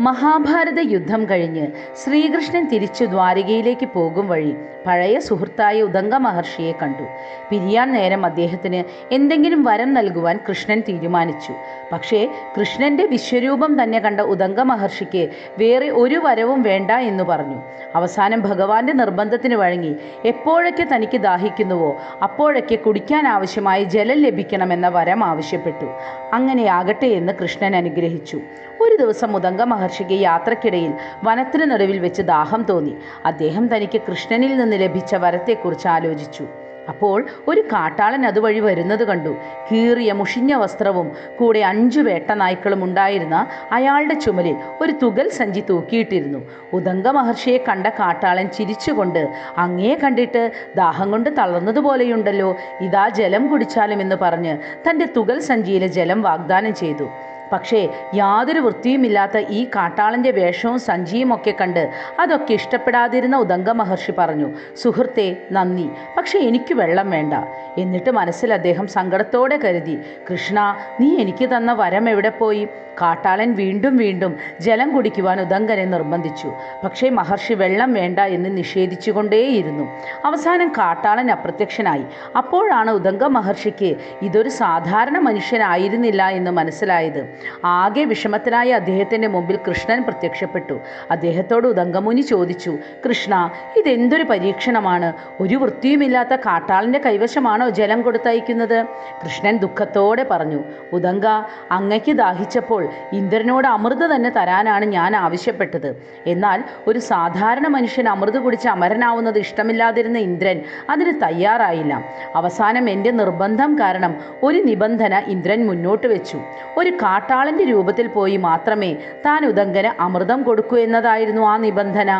മഹാഭാരത യുദ്ധം കഴിഞ്ഞ് ശ്രീകൃഷ്ണൻ തിരിച്ചു ദ്വാരകയിലേക്ക് പോകും വഴി പഴയ സുഹൃത്തായ ഉദംഗ മഹർഷിയെ കണ്ടു. പിരിയാൻ നേരം അദ്ദേഹത്തിന് എന്തെങ്കിലും വരം നൽകുവാൻ കൃഷ്ണൻ തീരുമാനിച്ചു. പക്ഷേ കൃഷ്ണന്റെ വിശ്വരൂപം തന്നെ കണ്ട ഉദംഗ മഹർഷിക്ക് വേറെ ഒരു വരവും വേണ്ട എന്ന് പറഞ്ഞു. അവസാനം ഭഗവാന്റെ നിർബന്ധത്തിന് വഴങ്ങി എപ്പോഴൊക്കെ തനിക്ക് ദാഹിക്കുന്നുവോ അപ്പോഴൊക്കെ കുടിക്കാൻ ആവശ്യമായ ജലം ലഭിക്കണമെന്ന വരം ആവശ്യപ്പെട്ടു. അങ്ങനെയാകട്ടെ എന്ന് കൃഷ്ണൻ അനുഗ്രഹിച്ചു. ഒരു ദിവസം മുതങ്ക മഹർഷിക്ക് യാത്രക്കിടയിൽ വനത്തിന് നടുവിൽ വെച്ച് ദാഹം തോന്നി. അദ്ദേഹം തനിക്ക് കൃഷ്ണനിൽ നിന്ന് ലഭിച്ച വരത്തെക്കുറിച്ച് ആലോചിച്ചു. അപ്പോൾ ഒരു കാട്ടാളൻ അതുവഴി വരുന്നത് കണ്ടു. കീറിയ മുഷിഞ്ഞ വസ്ത്രവും കൂടെ അഞ്ചു വേട്ടനായ്ക്കളും ഉണ്ടായിരുന്ന അയാളുടെ ചുമലിൽ ഒരു തുകൽ സഞ്ചി തൂക്കിയിട്ടിരുന്നു. ഉദംഗ മഹർഷിയെ കണ്ട കാട്ടാളൻ ചിരിച്ചുകൊണ്ട് അങ്ങേ കണ്ടിട്ട് ദാഹം കൊണ്ട് തളർന്നതുപോലെയുണ്ടല്ലോ ഇതാ ജലം കുടിച്ചാലും എന്ന് പറഞ്ഞ് തന്റെ തുകൽ സഞ്ചിയിലെ ജലം വാഗ്ദാനം ചെയ്തു. പക്ഷേ യാതൊരു വൃത്തിയുമില്ലാത്ത ഈ കാട്ടാളന്റെ വേഷവും സഞ്ചിയും ഒക്കെ കണ്ട് അതൊക്കെ ഇഷ്ടപ്പെടാതിരുന്ന ഉദംഗ മഹർഷി പറഞ്ഞു സുഹൃത്തെ നന്ദി. പക്ഷേ എനിക്ക് വെള്ളം വേണ്ട. എന്നിട്ട് മനസ്സിൽ അദ്ദേഹം സങ്കടത്തോടെ കരുതി കൃഷ്ണ നീ എനിക്ക് തന്ന വരം എവിടെ പോയി? കാട്ടാളൻ വീണ്ടും വീണ്ടും ജലം കുടിക്കുവാൻ ഉദങ്കനെ നിർബന്ധിച്ചു. പക്ഷേ മഹർഷി വെള്ളം വേണ്ട എന്ന് നിഷേധിച്ചുകൊണ്ടേയിരുന്നു. അവസാനം കാട്ടാളൻ അപ്രത്യക്ഷനായി. അപ്പോഴാണ് ഉദംഗ മഹർഷിക്ക് ഇതൊരു സാധാരണ മനുഷ്യനായിരുന്നില്ല എന്ന് മനസ്സിലായത്. ആകെ വിഷമത്തിലായ അദ്ദേഹത്തിന്റെ മുമ്പിൽ കൃഷ്ണൻ പ്രത്യക്ഷപ്പെട്ടു. അദ്ദേഹത്തോട് ഉദങ്കമുനി ചോദിച്ചു കൃഷ്ണ ഇതെന്തൊരു പരീക്ഷണമാണ്? ഒരു വൃത്തിയുമില്ലാത്ത കാട്ടാളന്റെ കൈവശമാണോ ജലം കൊടുത്തയക്കുന്നത്? കൃഷ്ണൻ ദുഃഖത്തോടെ പറഞ്ഞു ഉദങ്ക അങ്ങയ്ക്ക് ദാഹിച്ചപ്പോൾ ഇന്ദ്രനോട് അമൃത് തന്നെ തരാനാണ് ഞാൻ ആവശ്യപ്പെട്ടത്. എന്നാൽ ഒരു സാധാരണ മനുഷ്യൻ അമൃത് കുടിച്ച് അമരനാവുന്നത് ഇഷ്ടമില്ലാതിരുന്ന ഇന്ദ്രൻ അതിന് തയ്യാറായില്ല. അവസാനം എന്റെ നിർബന്ധം കാരണം ഒരു നിബന്ധന ഇന്ദ്രൻ മുന്നോട്ട് വെച്ചു. ഒരു കാട്ടാളന്റെ രൂപത്തിൽ പോയി മാത്രമേ താൻ ഉദങ്കന് അമൃതം കൊടുക്കൂ എന്നതായിരുന്നു ആ നിബന്ധന.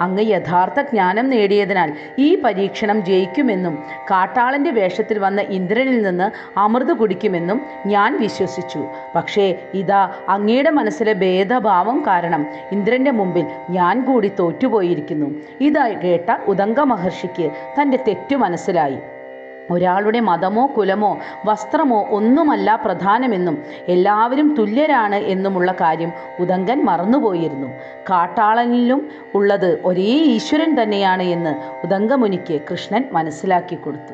അങ്ങ് യഥാർത്ഥ ജ്ഞാനം നേടിയതിനാൽ ഈ പരീക്ഷണം ജയിക്കുമെന്നും കാട്ടാളന്റെ വേഷത്തിൽ വന്ന ഇന്ദ്രനിൽ നിന്ന് അമൃത് കുടിക്കുമെന്നും ഞാൻ വിശ്വസിച്ചു. പക്ഷേ ഇതാ അങ്ങയുടെ മനസ്സിലെ ഭേദഭാവം കാരണം ഇന്ദ്രന്റെ മുമ്പിൽ ഞാൻ കൂടി തോറ്റുപോയിരിക്കുന്നു. ഇതായി കേട്ട ഉദങ്ക മഹർഷിക്ക് തന്റെ തെറ്റു മനസ്സിലായി. ഒരാളുടെ മതമോ കുലമോ വസ്ത്രമോ ഒന്നുമല്ല പ്രധാനമെന്നും എല്ലാവരും തുല്യരാണ് എന്നുമുള്ള കാര്യം ഉദങ്കൻ മറന്നുപോയിരുന്നു. കാട്ടാളനിലും ഉള്ളത് ഒരേ ഈശ്വരൻ തന്നെയാണ് എന്ന് ഉദങ്കമുനിക്ക് കൃഷ്ണൻ മനസ്സിലാക്കി കൊടുത്തു.